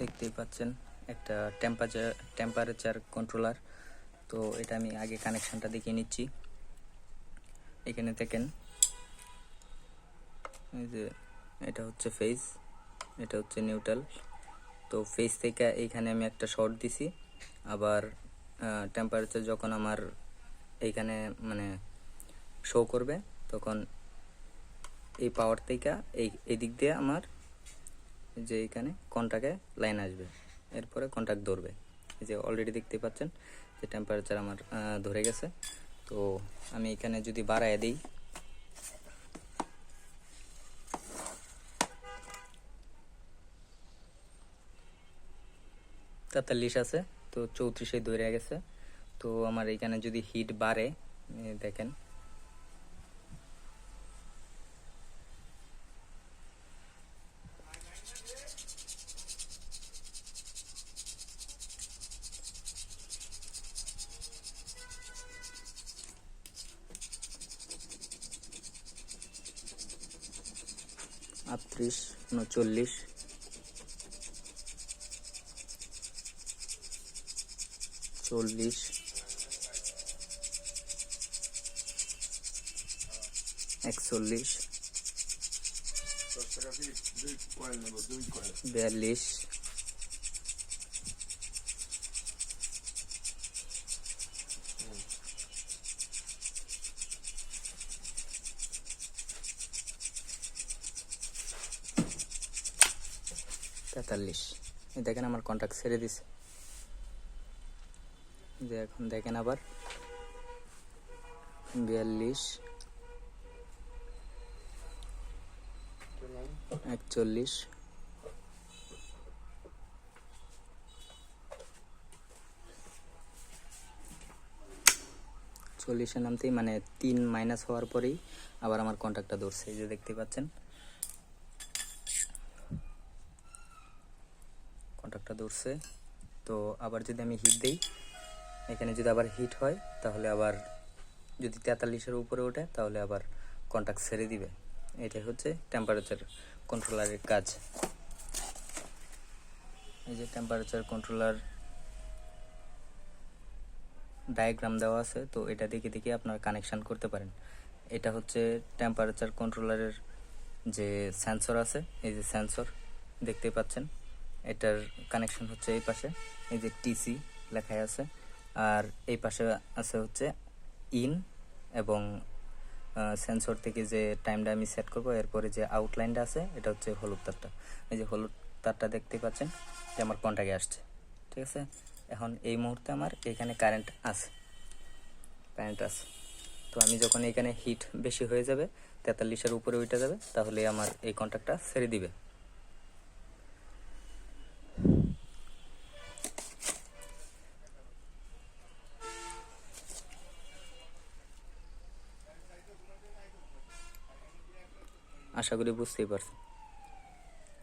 দেখতেই পাচ্ছেন, একটা টেম্পারেচার টেম্পারেচার কন্ট্রোলার তো এটা আমি আগে কানেকশানটা দেখিয়ে নিচ্ছি। এখানে দেখেন, এই যে এটা হচ্ছে ফেস এটা হচ্ছে নিউট্রাল তো ফেস থেকে এইখানে আমি একটা শর্ট দিছি, আবার টেম্পারেচার যখন আমার এইখানে মানে শো করবে, তখন এই পাওয়ার থেকে এই এই দিক দিয়ে আমার যে এখানে কন্ট্যাক্টে লাইন আসবে। এরপরে কন্ট্যাক্ট ধরবে। এই যে অলরেডি দেখতে পাচ্ছেন যে টেম্পারেচার আমার ধরে গেছে। তো আমি এখানে যদি বাড়ায় দিই, তেতাল্লিশ আছে, তো চৌত্রিশে ধরে গেছে। তো আমার এখানে যদি হিট বাড়ে দেখেন আটত্রিশ উনচল্লিশ। চল্লিশ। একচল্লিশ। বিয়াল্লিশ। তেতাল্লিশ। দেখেন আমার কন্ট্যাক্ট ছেড়ে দিছে। যে এখন দেখেন আবার বিয়াল্লিশ, একচল্লিশ। চল্লিশের নামতেই মানে তিন মাইনাস হওয়ার পরেই আবার আমার কন্ট্যাক্টটা ধরছে। এই যে দেখতে পাচ্ছেন? কন্ট্যাক্টটা ধরছে। তো আবার যদি আমি হিট দেই, এখানে যদি আবার হিট হয়, তাহলে আবার যদি তেতাল্লিশের উপরে ওঠে, তাহলে আবার কন্ট্যাক্ট ছেড়ে দিবে। এটাই হচ্ছে টেম্পারেচার কন্ট্রোলারের কাজ। এই যে টেম্পারেচার কন্ট্রোলার ডায়াগ্রাম দেওয়া আছে, তো এটা দেখে দেখে আপনারা কানেকশন করতে পারেন। এটা হচ্ছে টেম্পারেচার কন্ট্রোলারের যে সেন্সর আছে, এই যে সেন্সর দেখতে পাচ্ছেন? এটার কানেকশন হচ্ছে এই পাশে, এই যে টিসি লেখায় আছে। আর এই পাশে আছে হচ্ছে ইন এবং সেন্সর থেকে যে টাইমটা আমি সেট করব, এরপরে যে আউটলাইনটা আছে, এটা হচ্ছে হলুদ তারটা। এই যে হলুদ তারটা দেখতে পাচ্ছেন যে আমার কন্টাক্টে আসছে, ঠিক আছে? এখন এই মুহূর্তে আমার এখানে কারেন্ট আছে কারেন্ট আছে। তো আমি যখন এখানে হিট বেশি হয়ে যাবে, তেতাল্লিশের উপরে উঠে যাবে, তাহলে আমার এই কন্ট্যাক্টটা ছেড়ে দিবে। আশা করি বুঝতেই পারছেন।